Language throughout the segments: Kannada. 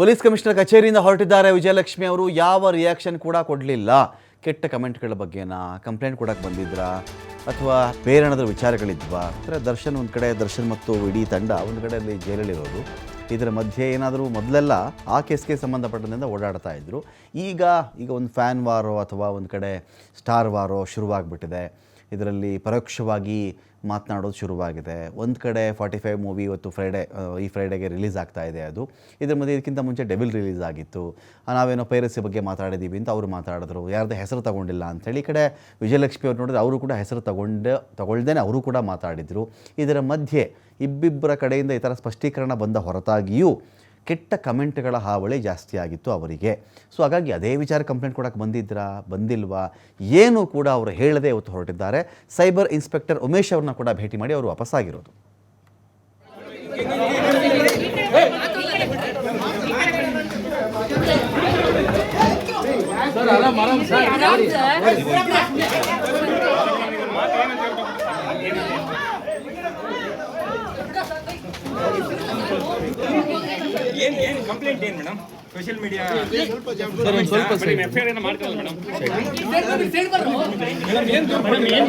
ಪೊಲೀಸ್ ಕಮಿಷನರ್ ಕಚೇರಿಯಿಂದ ಹೊರಟಿದ್ದಾರೆ. ವಿಜಯಲಕ್ಷ್ಮಿ ಅವರು ಯಾವ ರಿಯಾಕ್ಷನ್ ಕೂಡ ಕೊಡಲಿಲ್ಲ. ಕೆಟ್ಟ ಕಮೆಂಟ್ಗಳ ಬಗ್ಗೆನಾ? ಕಂಪ್ಲೇಂಟ್ ಕೊಡಕ್ಕೆ ಬಂದಿದ್ರಾ? ಅಥವಾ ಬೇರೆ ಏನಾದರೂ ವಿಚಾರಗಳಿದ್ವಾ? ಅಂದರೆ ದರ್ಶನ್ ಒಂದು ಕಡೆ, ದರ್ಶನ್ ಮತ್ತು ಇಡೀ ತಂಡ ಒಂದು ಕಡೆ ಅಲ್ಲಿ ಜೈಲಲ್ಲಿರೋದು ಇದರ ಮಧ್ಯೆ ಏನಾದರೂ ಮೊದಲೆಲ್ಲ ಆ ಕೇಸ್ಗೆ ಸಂಬಂಧಪಟ್ಟದಿಂದ ಓಡಾಡ್ತಾ ಇದ್ದರು ಈಗ ಈಗ ಒಂದು ಫ್ಯಾನ್ ವಾರೋ ಅಥವಾ ಒಂದು ಕಡೆ ಸ್ಟಾರ್ ವಾರೋ ಶುರುವಾಗ್ಬಿಟ್ಟಿದೆ. ಇದರಲ್ಲಿ ಪರೋಕ್ಷವಾಗಿ ಮಾತನಾಡೋದು ಶುರುವಾಗಿದೆ. ಒಂದು ಕಡೆ ಫಾರ್ಟಿ ಫೈವ್ ಮೂವಿ ಇವತ್ತು ಫ್ರೈಡೇ ಈ ಫ್ರೈಡೆಗೆ ರಿಲೀಸ್ ಆಗ್ತಾ ಇದೆ ಅದು. ಇದ್ರ ಮಧ್ಯೆ ಇದಕ್ಕಿಂತ ಮುಂಚೆ ಡೆವಿಲ್ ರಿಲೀಸ್ ಆಗಿತ್ತು. ನಾವೇನೋ ಪೈರಸಿ ಬಗ್ಗೆ ಮಾತಾಡಿದ್ದೀವಿ ಅಂತ ಅವರು ಮಾತಾಡಿದ್ರು. ಯಾರ್ದು ಹೆಸರು ತಗೊಂಡಿಲ್ಲ ಅಂಥೇಳಿ ಈ ಕಡೆ ವಿಜಯಲಕ್ಷ್ಮಿ ಅವ್ರು ನೋಡಿದ್ರೆ ಅವರು ಕೂಡ ಹೆಸರು ತಗೊಂಡು, ತಗೊಳ್ದೇನೆ ಅವರು ಕೂಡ ಮಾತಾಡಿದರು. ಇದರ ಮಧ್ಯೆ ಇಬ್ಬಿಬ್ಬರ ಕಡೆಯಿಂದ ಈ ಥರ ಸ್ಪಷ್ಟೀಕರಣ ಬಂದ ಹೊರತಾಗಿಯೂ ಕೆಟ್ಟ ಕಮೆಂಟ್ಗಳ ಹಾವಳಿ ಜಾಸ್ತಿ ಆಗಿತ್ತು ಅವರಿಗೆ. ಸೊ ಹಾಗಾಗಿ ಅದೇ ವಿಚಾರ ಕಂಪ್ಲೇಂಟ್ ಕೊಡಕ್ಕೆ ಬಂದಿದ್ರಾ ಬಂದಿಲ್ವಾ? ಏನು ಕೂಡ ಅವರು ಹೇಳದೆ ಇವತ್ತು ಹೊರಟಿದ್ದಾರೆ. ಸೈಬರ್ ಇನ್ಸ್ಪೆಕ್ಟರ್ ಉಮೇಶ್ ಅವ್ರನ್ನ ಕೂಡ ಭೇಟಿ ಮಾಡಿ ಅವರು ವಾಪಸ್ಸಾಗಿರೋದು ಏನ್ ಏನ್ ಕಂಪ್ಲೇಂಟ್ ಏನ್ madam social media F I R ಮಾಡ್ತೀವಲ್ಲ ಮೇಡಮ್ ಏನ್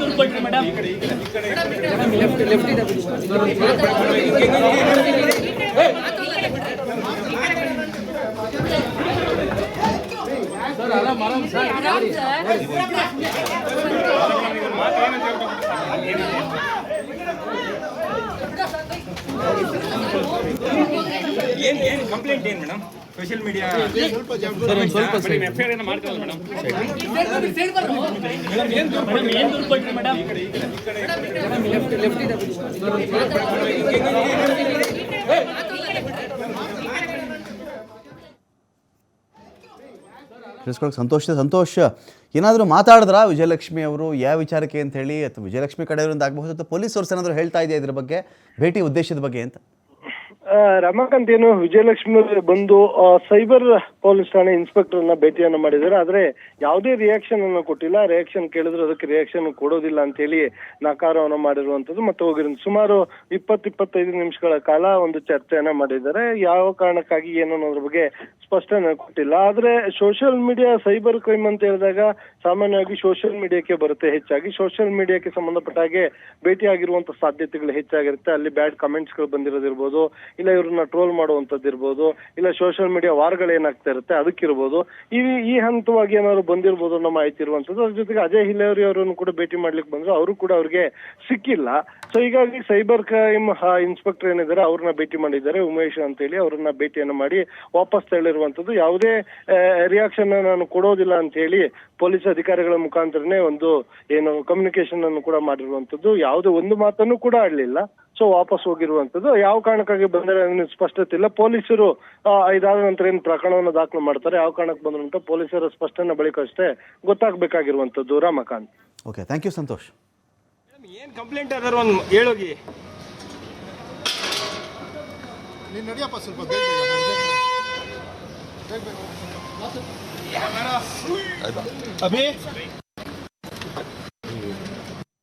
ಏನ್ ಏನ್ ಕಂಪ್ಲೇಂಟ್ ಏನ್ madam social media Santosh Santosh. ಏನಾದರೂ ಮಾತಾಡಿದ್ರಾ ವಿಜಯಲಕ್ಷ್ಮಿ ಅವರು? ಯಾವ ವಿಚಾರಕ್ಕೆ ಅಂತ ಹೇಳಿ ಅಥವಾ ವಿಜಯಲಕ್ಷ್ಮಿ ಕಡೆಯವರಿಂದ ಆಗಬಹುದು ಅಥವಾ ಪೊಲೀಸ್ ಅವರು ಏನಾದರೂ ಹೇಳ್ತಾ ಇದೆಯಾ ಇದ್ರ ಬಗ್ಗೆ? ಭೇಟಿ ಉದ್ದೇಶದ ಬಗ್ಗೆ ಅಂತ. ರಮಾಕಾಂತ್ ಏನು ವಿಜಯಲಕ್ಷ್ಮಿ ಬಂದು ಸೈಬರ್ ಪೊಲೀಸ್ ಠಾಣೆ ಇನ್ಸ್ಪೆಕ್ಟರ್ ಅನ್ನ ಭೇಟಿಯನ್ನು ಮಾಡಿದ್ದಾರೆ. ಆದ್ರೆ ಯಾವುದೇ ರಿಯಾಕ್ಷನ್ ಅನ್ನು ಕೊಟ್ಟಿಲ್ಲ. ರಿಯಾಕ್ಷನ್ ಕೇಳಿದ್ರೆ ಅದಕ್ಕೆ ರಿಯಾಕ್ಷನ್ ಕೊಡೋದಿಲ್ಲ ಅಂತ ಹೇಳಿ ನಕಾರವನ್ನು ಮಾಡಿರುವಂತದ್ದು ಮತ್ತೆ ಹೋಗಿರೋ ಸುಮಾರು ಇಪ್ಪತ್ ಇಪ್ಪತ್ತೈದು ನಿಮಿಷಗಳ ಕಾಲ ಒಂದು ಚರ್ಚೆಯನ್ನ ಮಾಡಿದ್ದಾರೆ. ಯಾವ ಕಾರಣಕ್ಕಾಗಿ, ಏನು ಅನ್ನೋದ್ರ ಬಗ್ಗೆ ಸ್ಪಷ್ಟನೆ ಕೊಟ್ಟಿಲ್ಲ. ಆದ್ರೆ ಸೋಷಿಯಲ್ ಮೀಡಿಯಾ ಸೈಬರ್ ಕ್ರೈಮ್ ಅಂತ ಹೇಳಿದಾಗ ಸಾಮಾನ್ಯವಾಗಿ ಸೋಷಿಯಲ್ ಮೀಡಿಯಾಕ್ಕೆ ಬರುತ್ತೆ ಹೆಚ್ಚಾಗಿ. ಸೋಷಿಯಲ್ ಮೀಡಿಯಾಕ್ಕೆ ಸಂಬಂಧಪಟ್ಟ ಹಾಗೆ ಭೇಟಿಯಾಗಿರುವಂತ ಸಾಧ್ಯತೆಗಳು ಹೆಚ್ಚಾಗಿರುತ್ತೆ. ಅಲ್ಲಿ ಬ್ಯಾಡ್ ಕಮೆಂಟ್ಸ್ಗಳು ಬಂದಿರೋದಿರ್ಬೋದು. ಇಲ್ಲ ಇವ್ರನ್ನ ಟ್ರೋಲ್ ಮಾಡುವಂತದ್ದು ಇರ್ಬೋದು, ಇಲ್ಲ ಸೋಷಿಯಲ್ ಮೀಡಿಯಾ ವಾರ್ಗಳು ಏನಾಗ್ತಾ ಇರುತ್ತೆ ಅದಕ್ಕಿರ್ಬೋದು. ಈ ಈ ಹಂತವಾಗಿ ಏನಾದ್ರು ಬಂದಿರ್ಬೋದು ಅನ್ನೋ ಮಾಹಿತಿ ಇರುವಂತದ್ದು ಅದ್ರ ಜೊತೆಗೆ ಅಜಯ್ ಹಿಲೇರಿ ಅವರನ್ನು ಕೂಡ ಭೇಟಿ ಮಾಡ್ಲಿಕ್ಕೆ ಬಂದ್ರು, ಅವರು ಕೂಡ ಅವ್ರಿಗೆ ಸಿಕ್ಕಿಲ್ಲ. ಸೊ ಹೀಗಾಗಿ ಸೈಬರ್ ಕ್ರೈಮ್ ಇನ್ಸ್ಪೆಕ್ಟರ್ ಏನಿದ್ದಾರೆ, ಅವ್ರನ್ನ ಭೇಟಿ ಮಾಡಿದ್ದಾರೆ, ಉಮೇಶ್ ಅಂತ ಹೇಳಿ ಅವ್ರನ್ನ ಭೇಟಿಯನ್ನು ಮಾಡಿ ವಾಪಸ್ ತಳ್ಳಿರುವಂತದ್ದು ಯಾವುದೇ ರಿಯಾಕ್ಷನ್ ನಾನು ಕೊಡೋದಿಲ್ಲ ಅಂತ ಹೇಳಿ ಪೊಲೀಸ್ ಅಧಿಕಾರಿಗಳ ಮುಖಾಂತರನೇ ಒಂದು, ಏನು ಕಮ್ಯುನಿಕೇಶನ್ ಅನ್ನು ಕೂಡ ಮಾಡಿರುವಂತದ್ದು ಯಾವುದೇ ಒಂದು ಮಾತನ್ನು ಕೂಡ ಆಡ್ಲಿಲ್ಲ. ಸೊ ವಾಪಸ್ ಹೋಗಿರುವಂತದ್ದು. ಯಾವ ಕಾರಣಕ್ಕಾಗಿ ಬಂದರೆ ಅನ್ನೋ ಸ್ಪಷ್ಟತೆ ಇಲ್ಲ. ಪೊಲೀಸರು ಇದಾದ ನಂತರ ಏನು ಪ್ರಕರಣವನ್ನು ದಾಖಲು ಮಾಡ್ತಾರೆ. ಯಾವ ಕಾರಣಕ್ಕೆ ಬಂದ್ರು ಅಂತ ಪೊಲೀಸರ ಸ್ಪಷ್ಟನೆ ಬಳಿಕ ಅಷ್ಟೇ ಗೊತ್ತಾಗ್ಬೇಕಾಗಿರುವಂತದ್ದು Ramakant. Okay thank you Santosh. ಏನು ಕಂಪ್ಲೇಂಟ್ ಅದಾರು ಒಂದು ಹೇಳೋಗಿ? ನೀನು ನಡಿಯಪ್ಪ ಸ್ವಲ್ಪ ಬೇಗ. ಅಭಿ?